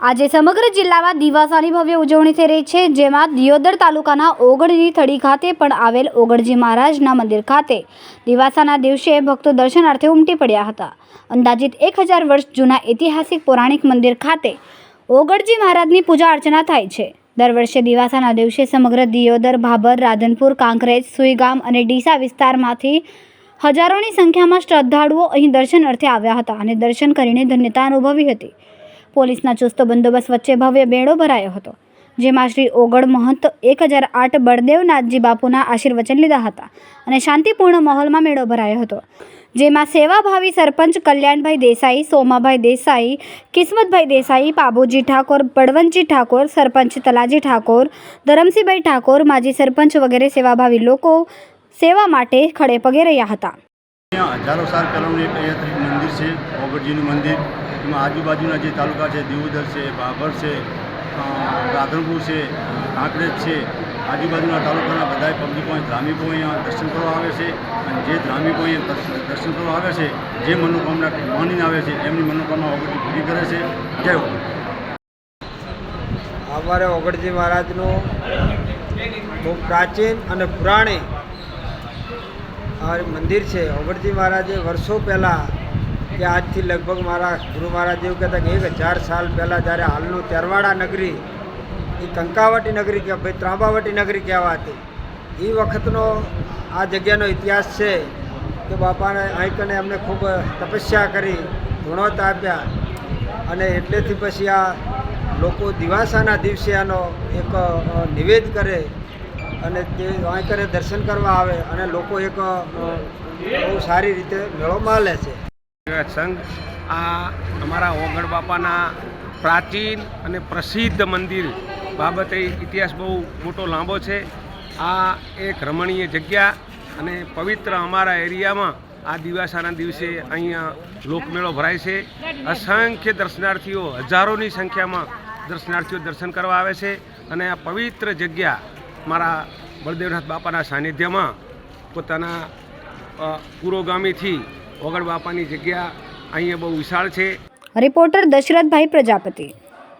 આજે સમગ્ર જિલ્લામાં દિવાસાની ભવ્ય ઉજવણી થઈ રહી છે, જેમાં દિયોદર તાલુકાના ઓગળની થડી ખાતે પણ આવેલ ઓગળજી મહારાજના મંદિર ખાતે દિવાસાના દિવસે ભક્તો દર્શનાર્થે ઉમટી પડ્યા હતા. અંદાજિત એક હજાર વર્ષ જૂના ઐતિહાસિક પૌરાણિક મંદિર ખાતે ઓગળજી મહારાજની પૂજા અર્ચના થાય છે. દર વર્ષે દિવાસાના દિવસે સમગ્ર દિયોદર, ભાભર, રાધનપુર, કાંકરેજ, સુઈગામ અને ડીસા વિસ્તારમાંથી હજારોની સંખ્યામાં શ્રદ્ધાળુઓ અહીં દર્શન અર્થે આવ્યા હતા અને દર્શન કરીને ધન્યતા અનુભવી હતી. પોલીસના ચુસ્ત બંદોબસ્ત વચ્ચે ભવ્ય બેડો ભરાયો હતો, જેમાં શ્રી ઓગળ મહંત એક હજાર આઠ બળદેવનાથજી બાપુના આશીર્વચન લીધા હતા અને શાંતિપૂર્ણ માહોલમાં મેળો ભરાયો હતો, જેમાં સેવાભાવી સરપંચ કલ્યાણભાઈ દેસાઈ, સોમાભાઈ દેસાઈ, કિસ્મતભાઈ દેસાઈ પાબુજી ઠાકોર, બળવંતજી ઠાકોર, સરપંચ તલાજી ઠાકોર, ધરમસિંહભાઈ ઠાકોર, માજી સરપંચ વગેરે સેવાભાવી લોકો સેવા માટે ખડે પગે રહ્યા હતા. હજારો સાલ પહેલાંનું એક મંદિર છે, ઓગળજીનું મંદિર. એમાં આજુબાજુના જે તાલુકા છે, દેવુદર છે, બાબર છે રાધનપુર છે કાંકરેજ છે, આજુબાજુના તાલુકાના બધા પબ્લિકો ધાર્મિકો અહીંયા દર્શન કરવા આવે છે. અને જે ધાર્મિકો અહીંયા દર્શન કરવા આવે છે, જે મનોકામના માનીને આવે છે, એમની મનોકામના ઓગળજી પૂરી કરે છે. જય અમારે ઓગળજી મહારાજનું બહુ પ્રાચીન અને પુરાણી મંદિર છે. ઓગળજી મહારાજે વર્ષો પહેલાં કે આજથી લગભગ મારા ગુરુ મહારાજ એવું કહેતા કે એક હજાર સાલ પહેલાં જ્યારે હાલનું તેરવાડા નગરી, એ કંકાવટી નગરી કે ભાઈ ત્રાંબાવટી નગરી કહેવાતી. એ વખતનો આ જગ્યાનો ઇતિહાસ છે કે બાપાને આંકને અમને ખૂબ તપસ્યા કરી ગુણવત્તા આપ્યા. અને એટલેથી પછી આ લોકો દિવાસાના દિવસે આનો એક નિવેદ કરે અને તે આંકરે દર્શન કરવા આવે અને લોકો એક બહુ સારી રીતે મેળો માલે છે. સંઘ. આ અમારા ઓગણ બાપાના પ્રાચીન અને પ્રસિદ્ધ મંદિર બાબતે ઇતિહાસ બહુ મોટો લાંબો છે. આ એક રમણીય જગ્યા અને પવિત્ર અમારા એરિયામાં આ દિવાસાના દિવસે અહીંયા લોકમેળો ભરાય છે. અસંખ્ય દર્શનાર્થીઓ હજારોની સંખ્યામાં દર્શનાર્થીઓ દર્શન કરવા આવે છે અને આ પવિત્ર જગ્યા મારા બળદેવનાથ બાપાના સાનિધ્યમાં પોતાના પુરોગામીથી ઓગળ બાપાની જગ્યા અહીંયા બહુ વિશાળ છે. રિપોર્ટર દશરથભાઈ પ્રજાપતિ.